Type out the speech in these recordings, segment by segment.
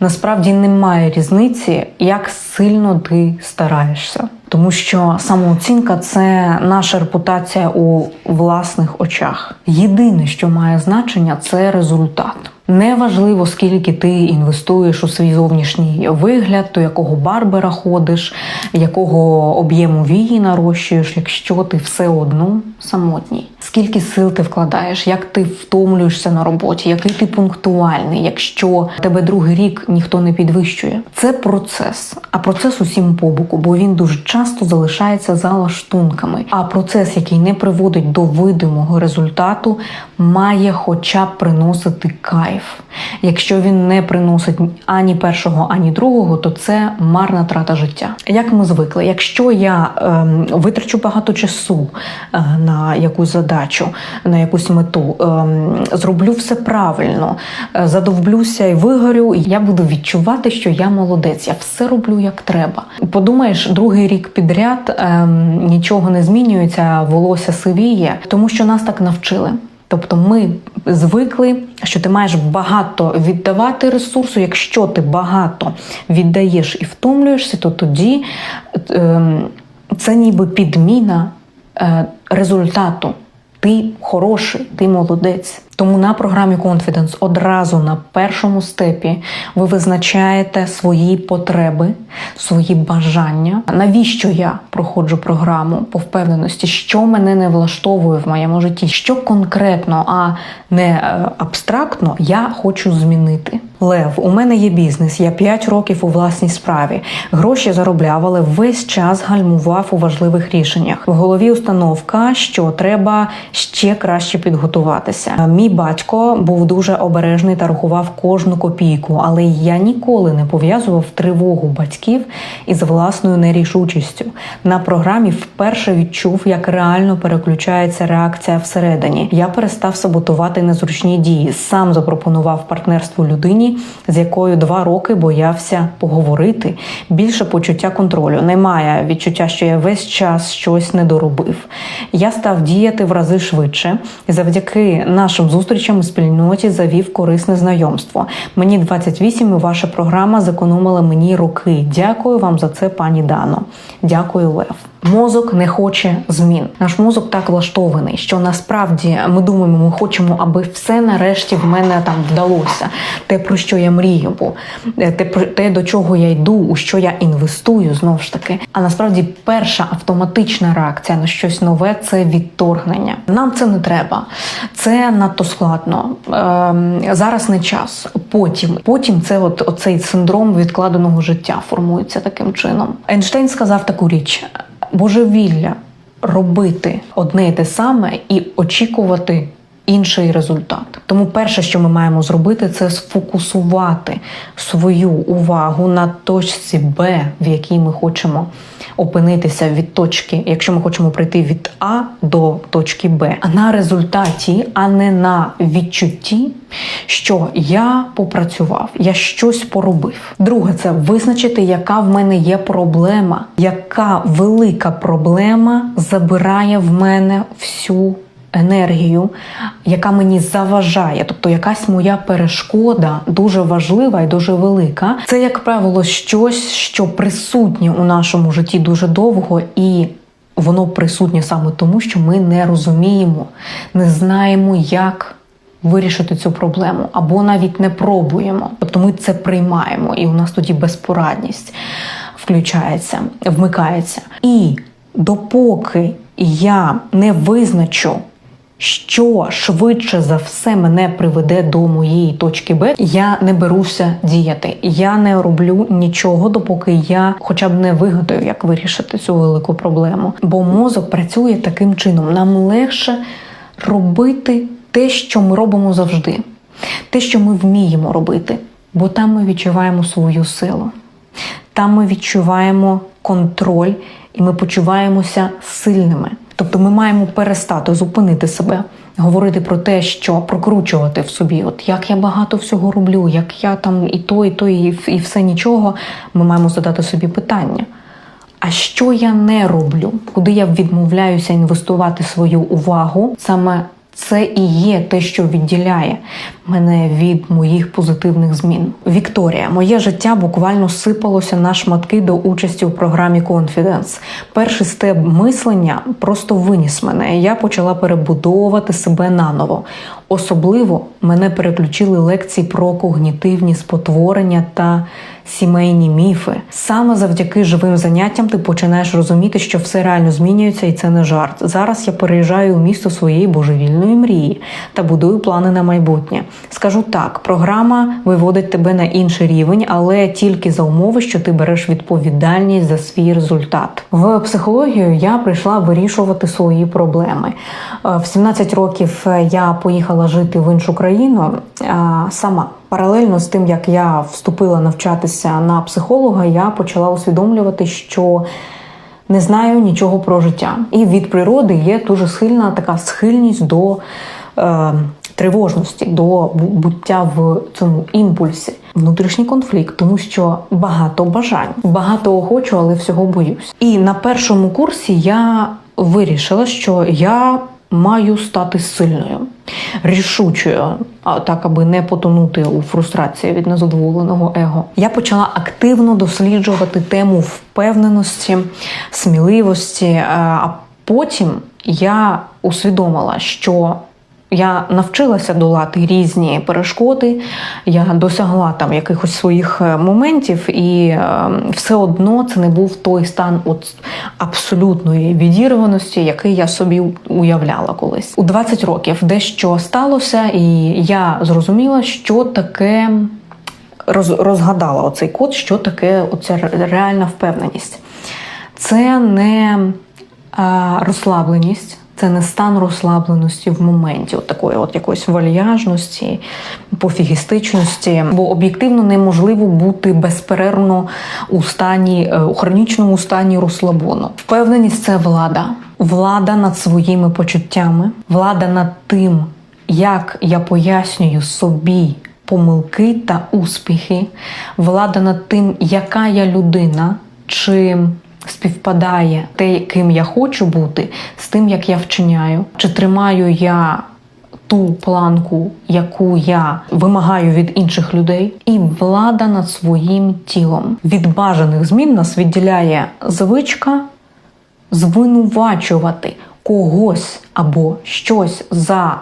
Насправді немає різниці, як сильно ти стараєшся, тому що самооцінка це наша репутація у власних очах. Єдине, що має значення, це результат. Неважливо, скільки ти інвестуєш у свій зовнішній вигляд, до якого барбера ходиш, якого об'єму вії нарощуєш, якщо ти все одно самотній. Скільки сил ти вкладаєш, як ти втомлюєшся на роботі, який ти пунктуальний, якщо тебе другий рік ніхто не підвищує. Це процес, а процес усім по боку, бо він дуже часто залишається за лаштунками. А процес, який не приводить до видимого результату, має хоча б приносити кайф. Якщо він не приносить ані першого, ані другого, то це марна трата життя. Як ми звикли, якщо я ем, витрачу багато часу е, на якусь задачу, на якусь мету, ем, зроблю все правильно, е, задовблюся і вигорю, я буду відчувати, що я молодець, я все роблю як треба. Подумаєш, другий рік підряд ем, нічого не змінюється, волосся сивіє, тому що нас так навчили. Тобто ми звикли, що ти маєш багато віддавати ресурсу. Якщо ти багато віддаєш і втомлюєшся, то тоді ем, це ніби підміна е, результату. Ти хороший, ти молодець. Тому на програмі Confidence одразу на першому степі ви визначаєте свої потреби, свої бажання. Навіщо я проходжу програму по впевненості, що мене не влаштовує в моєму житті, що конкретно, а не е, абстрактно я хочу змінити. Лев, у мене є бізнес, я 5 років у власній справі. Гроші заробляв, але весь час гальмував у важливих рішеннях. В голові установка, що треба ще краще підготуватися. Мій батько був дуже обережний та рахував кожну копійку, але я ніколи не пов'язував тривогу батьків із власною нерішучістю. На програмі вперше відчув, як реально переключається реакція всередині. Я перестав саботувати незручні дії, сам запропонував партнерство людині, з якою два роки боявся поговорити. Більше почуття контролю. Немає відчуття, що я весь час щось не доробив. Я став діяти в рази швидше, і завдяки нашим зустрічам у спільноті завів корисне знайомство. Мені 28, і ваша програма зекономила мені роки. Дякую вам за це, пані Дано. Дякую, Лев. Мозок не хоче змін. Наш мозок так влаштований, що насправді ми думаємо, ми хочемо, аби все нарешті в мене там вдалося. Те, про що я мрію, бо е, те, те, до чого я йду, у що я інвестую, знову ж таки. А насправді перша автоматична реакція на щось нове це відторгнення. Нам це не треба, це надто складно. Ем, зараз не час. Потім, потім це от оцей синдром відкладеного життя формується таким чином. Ейнштейн сказав таку річ: божевілля робити одне і те саме і очікувати. Інший результат. Тому перше, що ми маємо зробити, це сфокусувати свою увагу на точці Б, в якій ми хочемо опинитися від точки, якщо ми хочемо прийти від А до точки Б, а на результаті, а не на відчутті, що я попрацював, я щось поробив. Друге, це визначити, яка в мене є проблема, яка велика проблема забирає в мене всю енергію, яка мені заважає, тобто якась моя перешкода дуже важлива і дуже велика. Це, як правило, щось, що присутнє у нашому житті дуже довго і. Воно присутнє саме тому, що ми не розуміємо, не знаємо, як вирішити цю проблему, або навіть не пробуємо. Тобто ми це приймаємо, і у нас тоді безпорадність включається, вмикається. І допоки я не визначу, що швидше за все мене приведе до моєї точки Б, я не беруся діяти. Я не роблю нічого, допоки я хоча б не вигадаю, як вирішити цю велику проблему. Бо мозок працює таким чином. Нам легше робити те, що ми робимо завжди, те, що ми вміємо робити, бо там ми відчуваємо свою силу. Там ми відчуваємо контроль і ми почуваємося сильними. Тобто ми маємо перестати зупинити себе, говорити про те, що прокручувати в собі, от як я багато всього роблю, як я там і то, і то, і, і все нічого. Ми маємо задати собі питання. А що я не роблю? Куди я відмовляюся інвестувати свою увагу? Саме Це і є те, що відділяє мене від моїх позитивних змін. Вікторія, моє життя буквально сипалося на шматки до участі у програмі Confidence. Перший степ мислення просто виніс мене. Я почала перебудовувати себе наново. Особливо мене переключили лекції про когнітивні спотворення та сімейні міфи. Саме завдяки живим заняттям ти починаєш розуміти, що все реально змінюється, і це не жарт. Зараз я переїжджаю у місто своєї божевільної мрії та будую плани на майбутнє. Скажу так, програма виводить тебе на інший рівень, але тільки за умови, що ти береш відповідальність за свій результат. В психологію я прийшла вирішувати свої проблеми. Е, В 17 років я поїхала жити в іншу країну е, сама. Паралельно з тим, як я вступила навчатися на психолога, я почала усвідомлювати, що не знаю нічого про життя. І від природи є дуже сильна така схильність до е, тривожності, до буття в цьому імпульсі. Внутрішній конфлікт, тому що багато бажань, багато хочу, але всього боюсь. І на першому курсі я вирішила, що я маю стати сильною, рішучою, так аби не потонути у фрустрації від незадоволеного его. Я почала активно досліджувати тему впевненості, сміливості. е, А потім я усвідомила, що я навчилася долати різні перешкоди, я досягла там якихось своїх е, моментів, і е, все одно це не був той стан от абсолютної відірваності, який я собі уявляла колись. У 20 років дещо сталося, і я зрозуміла, що таке розгадала оцей код, що таке оця реальна впевненість. Це не а, розслабленість, це не стан розслабленості в моменті, от такої от якоїсь вальяжності, пофігістичності, бо об'єктивно неможливо бути безперервно у стані е, у хронічному стані розслабону. Впевненість це влада, влада над своїми почуттями, влада над тим, як я пояснюю собі помилки та успіхи, влада над тим, яка я людина, чи співпадає те, ким я хочу бути, з тим, як я вчиняю, чи тримаю я. Ту планку, яку я вимагаю від інших людей, і влада над своїм тілом. Від бажаних змін нас відділяє звичка звинувачувати когось або щось за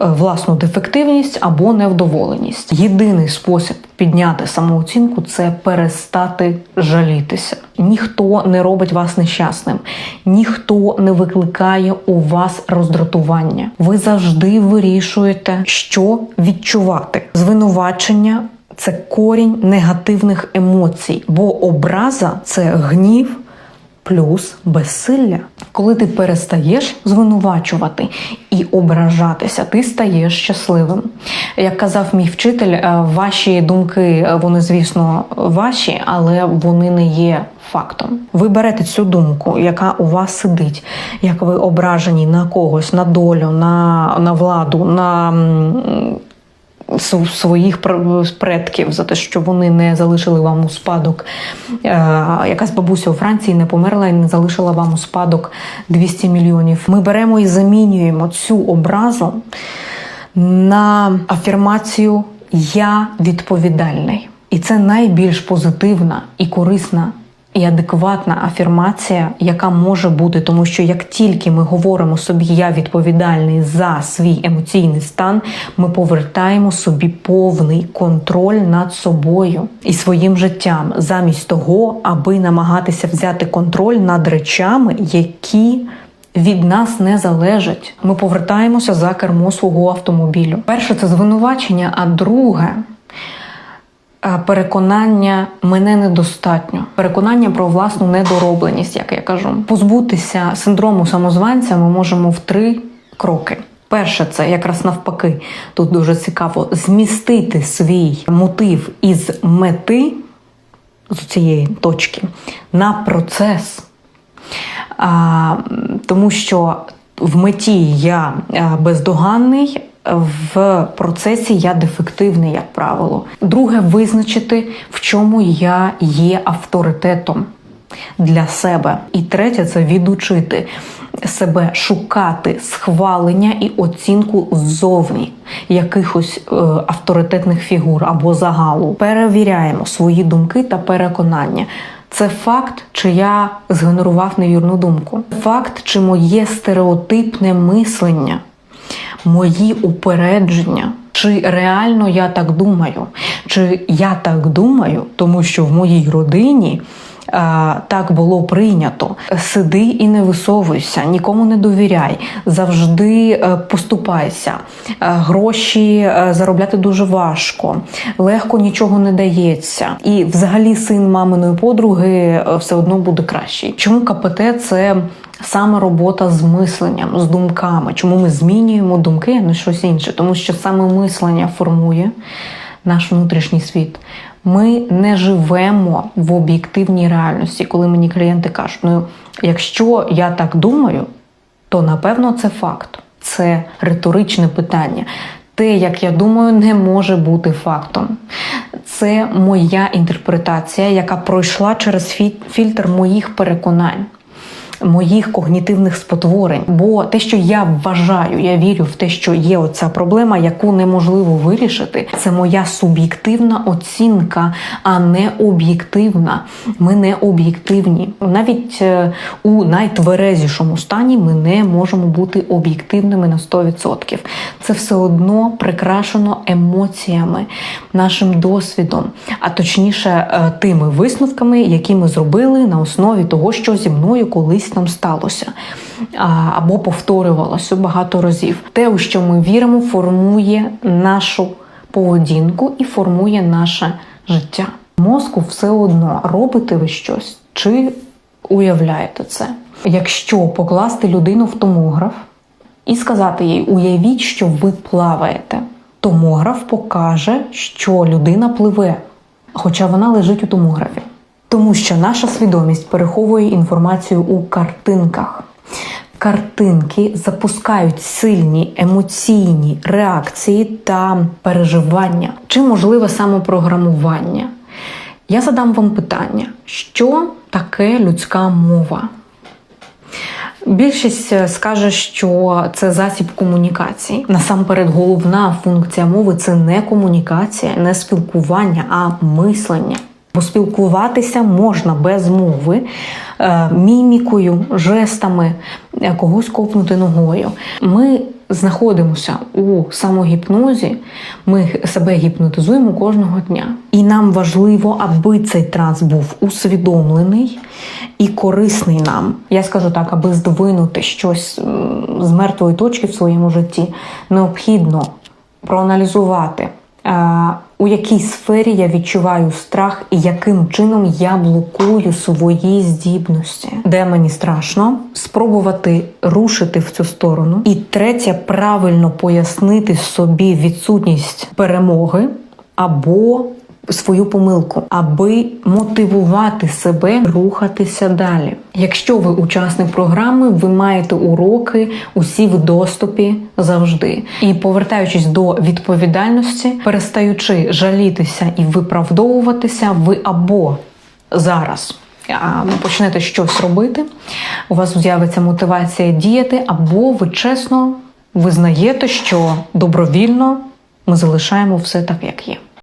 е, власну дефективність або невдоволеність. Єдиний спосіб підняти самооцінку це перестати жалітися. Ніхто не робить вас нещасним, ніхто не викликає у вас роздратування. Ви завжди вирішуєте, що відчувати. Звинувачення це корінь негативних емоцій, бо образа це гнів плюс безсилля. Коли ти перестаєш звинувачувати і ображатися, ти стаєш щасливим. Як казав мій вчитель, е, ваші думки, е, вони, звісно, ваші, але вони не є фактом. Ви берете цю думку, яка у вас сидить, як ви ображені на когось, на долю, на, на владу, на. Своїх предків за те, що вони не залишили вам у спадок. Е, якась бабуся у Франції не померла і не залишила вам у спадок 200 мільйонів. Ми беремо і замінюємо цю образу на афірмацію Я відповідальний. І це найбільш позитивна і корисна. І адекватна афірмація, яка може бути, тому що як тільки ми говоримо собі я відповідальний за свій емоційний стан, ми повертаємо собі повний контроль над собою і своїм життям, замість того, аби намагатися взяти контроль над речами, які від нас не залежать. Ми повертаємося за кермо свого автомобілю. Перше це звинувачення, а друге. Переконання мене недостатньо, переконання про власну недоробленість, як я кажу. Позбутися синдрому самозванця ми можемо в три кроки. Перше, це якраз навпаки, тут дуже цікаво змістити свій мотив із мети з цієї точки на процес. А, тому що в меті я е, бездоганний, в процесі я дефективний, як правило. Друге, визначити, в чому я є авторитетом для себе. І третє це відучити себе шукати схвалення і оцінку ззовні якихось е, авторитетних фігур або загалу. Перевіряємо свої думки та переконання. Це факт, чи я згенерував невірну думку. Факт, чи моє стереотипне мислення, мої упередження. Чи реально я так думаю? Чи я так думаю, тому що в моїй родині так було прийнято. Сиди і не висовуйся, нікому не довіряй, завжди е, поступайся. Е, Гроші е, заробляти дуже важко, легко нічого не дається. І взагалі син маминої подруги все одно буде кращий. Чому КПТ це саме робота з мисленням, з думками? Чому ми змінюємо думки, а не щось інше? Тому що саме мислення формує наш внутрішній світ. Ми не живемо в об'єктивній реальності, коли мені клієнти кажуть, ну якщо я так думаю, то напевно це факт. Це риторичне питання. Те, як я думаю, не може бути фактом. Це моя інтерпретація, яка пройшла через фі- фільтр моїх переконань. Моїх когнітивних спотворень, бо те, що я вважаю, я вірю в те, що є оця проблема, яку неможливо вирішити, це моя суб'єктивна оцінка, а не об'єктивна. Ми не об'єктивні. Навіть е, у найтверезішому стані ми не можемо бути об'єктивними на 100%. Це все одно прикрашено емоціями, нашим досвідом, а точніше е, тими висновками, які ми зробили на основі того, що зі мною колись там сталося або повторювалося багато разів. Те, у що ми віримо, формує нашу поведінку і формує наше життя. Мозку все одно робите ви щось чи уявляєте це. Якщо покласти людину в томограф і сказати їй, уявіть, що ви плаваєте, томограф покаже, що людина пливе, хоча вона лежить у томографі. Тому що наша свідомість переховує інформацію у картинках. Картинки запускають сильні емоційні реакції та переживання. Чи можливе самопрограмування? Я задам вам питання: що таке людська мова? Більшість е, скаже, що це засіб комунікації. Насамперед, головна функція мови це не комунікація, не спілкування, а мислення. Бо спілкуватися можна без мови, е, мімікою, жестами, е, когось копнути ногою. Ми знаходимося у самогіпнозі, ми себе гіпнотизуємо кожного дня. І нам важливо, аби цей транс був усвідомлений і корисний нам. Я скажу так, аби здвинути щось з мертвої точки в своєму житті, необхідно проаналізувати. У якій сфері я відчуваю страх і яким чином я блокую свої здібності, де мені страшно, спробувати рушити в цю сторону. І третє, правильно пояснити собі відсутність перемоги або свою помилку, аби мотивувати себе рухатися далі. Якщо ви учасник програми, ви маєте уроки усі в доступі завжди. І повертаючись до відповідальності, перестаючи жалітися і виправдовуватися, ви або зараз. а, Почнете щось робити, у вас з'явиться мотивація діяти, або ви чесно визнаєте, що добровільно ми залишаємо все так, як є.